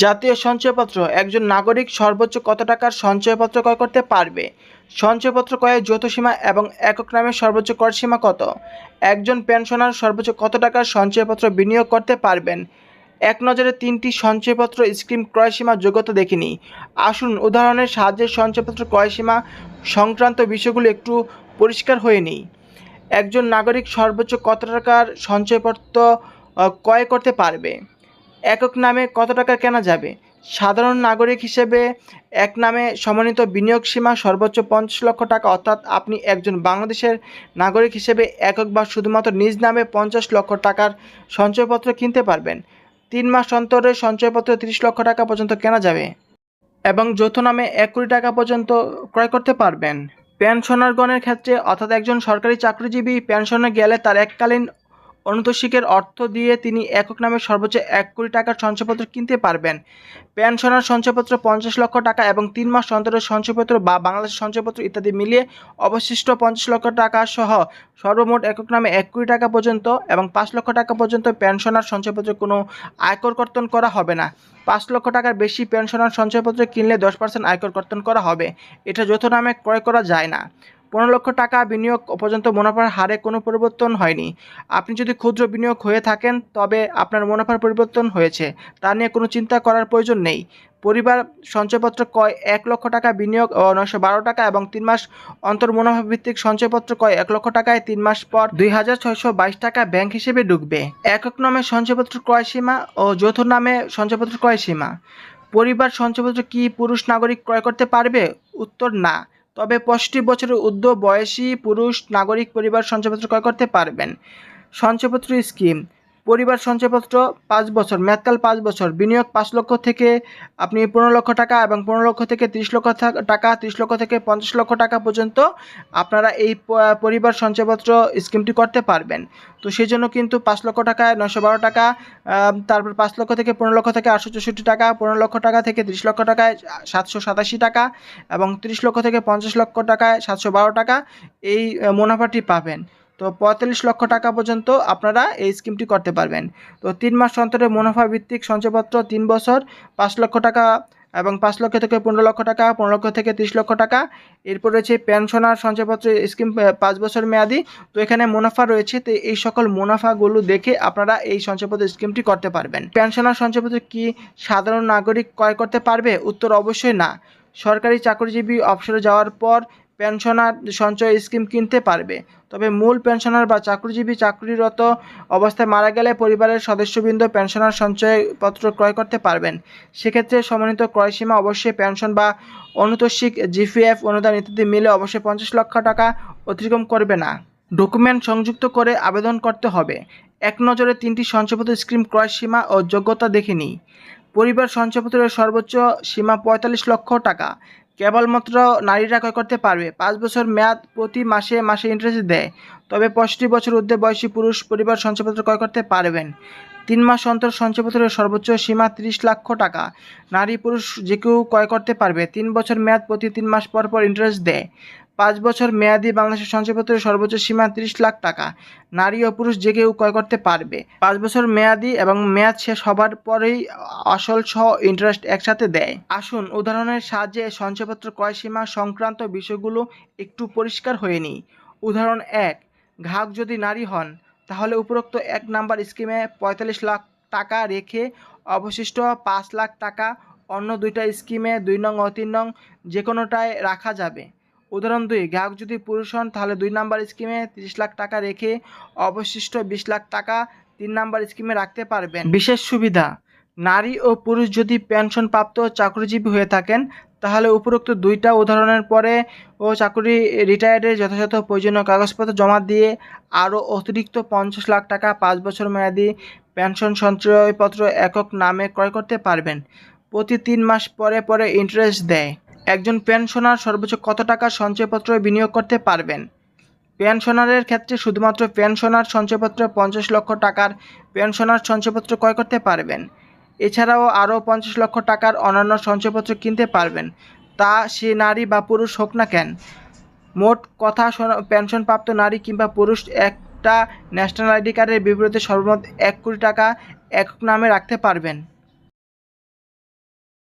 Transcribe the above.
জাতীয় সঞ্চয়পত্র, একজন নাগরিক সর্বোচ্চ কত টাকার সঞ্চয়পত্র ক্রয় করতে পারবে? সঞ্চয়পত্র ক্রয়ের যৌথ সীমা এবং একক নামে সর্বোচ্চ কর সীমা কত? একজন পেনশনার সর্বোচ্চ কত টাকার সঞ্চয়পত্র বিনিয়োগ করতে পারবেন? এক নজরে তিনটি সঞ্চয়পত্র স্কিম ক্রয় সীমা যোগ্যতা দেখিনি। আসুন উদাহরণের সাহায্যে সঞ্চয়পত্র ক্রয় সীমা সংক্রান্ত বিষয়গুলো একটু পরিষ্কার হয়ে নিই। একজন নাগরিক সর্বোচ্চ কত টাকার সঞ্চয়পত্র ক্রয় করতে পারবে? একক নামে কত টাকা কেনা যাবে? সাধারণ নাগরিক হিসেবে এক নামে সমন্বিত বিনিয়োগ সীমা সর্বোচ্চ পঞ্চাশ লক্ষ টাকা, অর্থাৎ আপনি একজন বাংলাদেশের নাগরিক হিসেবে একক বা শুধুমাত্র নিজ নামে পঞ্চাশ লক্ষ টাকার সঞ্চয়পত্র কিনতে পারবেন। তিন মাস অন্তরে সঞ্চয়পত্র তিরিশ লক্ষ টাকা পর্যন্ত কেনা যাবে এবং যৌথ নামে এক কোটি টাকা পর্যন্ত ক্রয় করতে পারবেন। পেনশনারগণের ক্ষেত্রে, অর্থাৎ একজন সরকারি চাকরিজীবী পেনশনে গেলে তার এককালীন অনুতোষিকের অর্থ দিয়ে তিনি একক নামে সর্বোচ্চ এক কোটি টাকার সঞ্চয়পত্র কিনতে পারবেন। পেনশনার সঞ্চয়পত্র পঞ্চাশ লক্ষ টাকা এবং তিন মাস অন্তরের সঞ্চয়পত্র বা বাংলাদেশের সঞ্চয়পত্র ইত্যাদি মিলিয়ে অবশিষ্ট পঞ্চাশ লক্ষ টাকা সহ সর্বমোট একক নামে এক কোটি টাকা পর্যন্ত এবং পাঁচ লক্ষ টাকা পর্যন্ত পেনশনার সঞ্চয়পত্রে কোনো আয়কর কর্তন করা হবে না। পাঁচ লক্ষ টাকার বেশি পেনশনার সঞ্চয়পত্র কিনলে দশ পার্সেন্ট আয়কর কর্তন করা হবে। এটা যৌথ নামে ক্রয় করা যায় না। পনেরো লক্ষ টাকা বিনিয়োগ পর্যন্ত মুনাফার হারে কোনো পরিবর্তন হয়নি। আপনি যদি ক্ষুদ্র বিনিয়োগ হয়ে থাকেন, তবে আপনার মুনাফার পরিবর্তন হয়েছে। তা নিয়ে কোনো চিন্তা করার প্রয়োজন নেই। পরিবার সঞ্চয়পত্র কয় এক লক্ষ টাকা বিনিয়োগ নশো বারো টাকা এবং তিন মাস অন্তর মুনাফা ভিত্তিক সঞ্চয়পত্র কয় এক লক্ষ টাকায় তিন মাস পর দুই হাজার ছয়শো বাইশ টাকা ব্যাংক হিসেবে ঢুকবে। একক নামে সঞ্চয়পত্র ক্রয় সীমা ও যৌথ নামে সঞ্চয়পত্র ক্রয় সীমা। পরিবার সঞ্চয়পত্র কি পুরুষ নাগরিক ক্রয় করতে পারবে? উত্তর না। তবে পঁয়ষট্টি বছরের ঊর্ধ্ব বয়সী পুরুষ নাগরিক পরিবার সঞ্চয়পত্র ক্রয় করতে পারবেন। সঞ্চয়পত্র স্কিম পরিবার সঞ্চয়পত্র, পাঁচ বছর, মেয়াদকাল পাঁচ বছর, বিনিয়োগ পাঁচ লক্ষ থেকে আপনি পনেরো লক্ষ টাকা এবং পনেরো লক্ষ থেকে তিরিশ লক্ষ টাকা, ত্রিশ লক্ষ থেকে পঞ্চাশ লক্ষ টাকা পর্যন্ত আপনারা এই পরিবার সঞ্চয়পত্র স্কিমটি করতে পারবেন। তো সেই জন্য কিন্তু পাঁচ লক্ষ টাকায় নশো বারো টাকা তারপর পাঁচ লক্ষ থেকে পনেরো লক্ষ থেকে আটশো চৌষট্টি টাকা, পনেরো লক্ষ টাকা থেকে ত্রিশ লক্ষ টাকায় সাতশো সাতাশি টাকা এবং তিরিশ লক্ষ থেকে পঞ্চাশ লক্ষ টাকায় সাতশো বারো টাকা এই মুনাফাটি পাবেন। তো পঁয়তাল্লিশ লক্ষ টাকা পর্যন্ত আপনারা এই স্কিমটি করতে পারবেন। তো তিন মাস অন্তরে মুনাফা ভিত্তিক সঞ্চয়পত্র তিন বছর, পাঁচ লক্ষ টাকা এবং পাঁচ লক্ষ থেকে পনেরো লক্ষ টাকা, পনেরো লক্ষ থেকে তিরিশ লক্ষ টাকা। এরপর রয়েছে পেনশনার সঞ্চয়পত্র স্কিম পাঁচ বছর মেয়াদি। তো এখানে মুনাফা রয়েছে, তো এই সকল মুনাফাগুলো দেখে আপনারা এই সঞ্চয়পত্র স্কিমটি করতে পারবেন। পেনশনার সঞ্চয়পত্র কি সাধারণ নাগরিক ক্রয় করতে পারবে? উত্তর অবশ্যই না। সরকারি চাকরিজীবী অবসরে যাওয়ার পর পেনশনার সঞ্চয় স্কিম কিনতে পারবে। তবে মূল পেনশনার বা চাকরিজীবী চাকরিরত অবস্থায় মারা গেলে পরিবারের সদস্যবৃন্দ পেনশনার সঞ্চয়পত্র ক্রয় করতে পারবেন। সেক্ষেত্রে সমন্বিত ক্রয়সীমা অবশ্যই পেনশন বা অনুতোষিক জিপিএফ অনুদান ইত্যাদি মিলে অবশ্যই পঞ্চাশ লক্ষ টাকা অতিক্রম করবে না। ডকুমেন্ট সংযুক্ত করে আবেদন করতে হবে। এক নজরে তিনটি সঞ্চয়পত্র স্কিম ক্রয় সীমা ও যোগ্যতা দেখে নিই। পরিবার সঞ্চয়পত্রের সর্বোচ্চ সীমা পঁয়তাল্লিশ লক্ষ টাকা। কেবলমাত্র নারীরা ক্রয় করতে পারবে। পাঁচ বছর মেয়াদ প্রতি মাসে মাসে ইন্টারেস্ট দেয়। তবে পঁয়ষট্টি বছর ঊর্ধ্বে বয়সী পুরুষ পরিবার সঞ্চয়পত্র ক্রয় করতে পারবেন। তিন মাস অন্তর সঞ্চয়পত্রের সর্বোচ্চ সীমা তিরিশ লক্ষ টাকা। নারী পুরুষ যে কেউ ক্রয় করতে পারবে, তিন বছর মেয়াদ প্রতি তিন মাস পর পর ইন্টারেস্ট দেয়। পাঁচ বছর মেয়াদি বাংলাদেশের সঞ্চয়পত্রের সর্বোচ্চ সীমা তিরিশ লাখ টাকা। নারী ও পুরুষ যে কেউ ক্রয় করতে পারবে। পাঁচ বছর মেয়াদি এবং মেয়াদ শেষ হবার পরেই আসল সহ ইন্টারেস্ট একসাথে দেয়। আসুন উদাহরণের সাহায্যে সঞ্চয়পত্র ক্রয় সীমা সংক্রান্ত বিষয়গুলো একটু পরিষ্কার হয়ে নিই। উদাহরণ এক গ্রাহক যদি নারী হন তাহলে উপরোক্ত এক নাম্বার স্কিমে পঁয়তাল্লিশ লাখ টাকা রেখে অবশিষ্ট পাঁচ লাখ টাকা অন্য দুইটা স্কিমে দুই নং ও তিন নং যে কোনোটায় রাখা যাবে। উদাহরণ দুই, গ্রাহক যদি পুরুষ হন, তাহলে দুই নাম্বার স্কিমে তিরিশ লাখ টাকা রেখে অবশিষ্ট বিশ লাখ টাকা তিন নাম্বার স্কিমে রাখতে পারবেন। বিশেষ সুবিধা, নারী ও পুরুষ যদি পেনশন প্রাপ্ত চাকরিজীবী হয়ে থাকেন তাহলে উপরোক্ত দুইটা উদাহরণের পরে ও চাকরি রিটায়ার্ডের যথাযথ প্রয়োজনীয় কাগজপত্র জমা দিয়ে আরও অতিরিক্ত পঞ্চাশ লাখ টাকা পাঁচ বছর মেয়াদি পেনশন সঞ্চয়পত্র একক নামে ক্রয় করতে পারবেন। প্রতি তিন মাস পরে পরে ইন্টারেস্ট দেয়। একজন পেনশনার সর্বোচ্চ কত টাকা সঞ্চয়পত্র বিনিয়োগ করতে পারবেন? পেনশনারের ক্ষেত্রে শুধুমাত্র পেনশনার সঞ্চয়পত্র পঞ্চাশ লক্ষ টাকার পেনশনার সঞ্চয়পত্র ক্রয় করতে পারবেন। এছাড়াও আরও পঞ্চাশ লক্ষ টাকার অন্যান্য সঞ্চয়পত্র কিনতে পারবেন। তা সে নারী বা পুরুষ হোক না কেন। মোট কথা শোনা- পেনশনপ্রাপ্ত নারী কিংবা পুরুষ একটা ন্যাশনাল আইডি কার্ডের বিপরীতে সর্বমোট এক কোটি টাকা একক নামে রাখতে পারবেন।